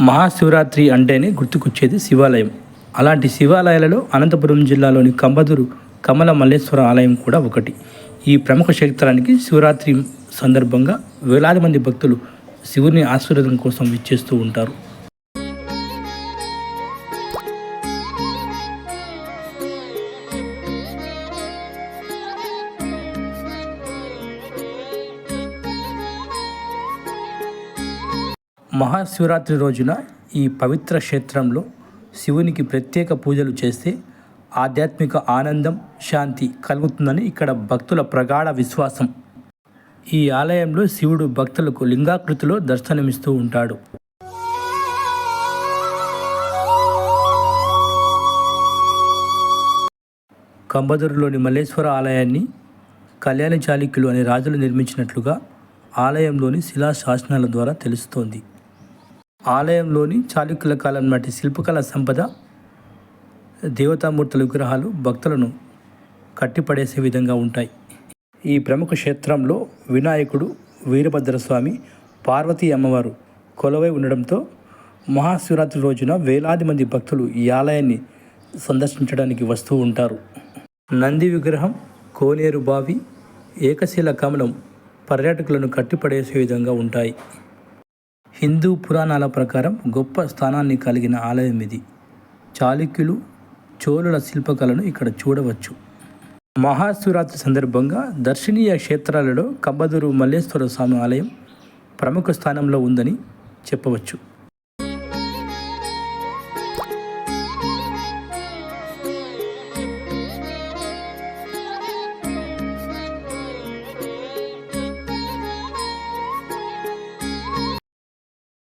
మహాశివరాత్రి అంటేనే గుర్తుకొచ్చేది శివాలయం. అలాంటి శివాలయాలలో అనంతపురం జిల్లాలోని కంబదూరు కమల మల్లేశ్వర ఆలయం కూడా ఒకటి. ఈ ప్రముఖ క్షేత్రానికి శివరాత్రి సందర్భంగా వేలాది మంది భక్తులు శివుని ఆశీర్వాదం కోసం విచ్చేస్తూ ఉంటారు. మహాశివరాత్రి రోజున ఈ పవిత్ర క్షేత్రంలో శివునికి ప్రత్యేక పూజలు చేస్తే ఆధ్యాత్మిక ఆనందం శాంతి కలుగుతుందని ఇక్కడ భక్తుల ప్రగాఢ విశ్వాసం. ఈ ఆలయంలో శివుడు భక్తులకు లింగాకృతిలో దర్శనమిస్తూ ఉంటాడు. కంబదూరులోని మల్లేశ్వర ఆలయాన్ని కళ్యాణ చాళుక్యులు అనే రాజులు నిర్మించినట్లుగా ఆలయంలోని శిలా శాసనాల ద్వారా తెలుస్తోంది. ఆలయంలోని చాళుక్యుల కాలం నాటి శిల్పకళ సంపద దేవతామూర్తుల విగ్రహాలు భక్తులను కట్టిపడేసే విధంగా ఉంటాయి. ఈ ప్రముఖ క్షేత్రంలో వినాయకుడు వీరభద్రస్వామి పార్వతీ అమ్మవారు కొలవై ఉండడంతో మహాశివరాత్రి రోజున వేలాది మంది భక్తులు ఈ ఆలయాన్ని సందర్శించడానికి వస్తూ ఉంటారు. నంది విగ్రహం కోనేరు బావి ఏకశిల కమలం పర్యాటకులను కట్టిపడేసే విధంగా ఉంటాయి. హిందూ పురాణాల ప్రకారం గొప్ప స్థానాన్ని కలిగిన ఆలయం ఇది. చాళుక్యులు చోళుల శిల్పకళను ఇక్కడ చూడవచ్చు. మహాశివరాత్రి సందర్భంగా దర్శనీయ క్షేత్రాలలో కంబదూరు మల్లేశ్వర స్వామి ఆలయం ప్రముఖ స్థానంలో ఉందని చెప్పవచ్చు.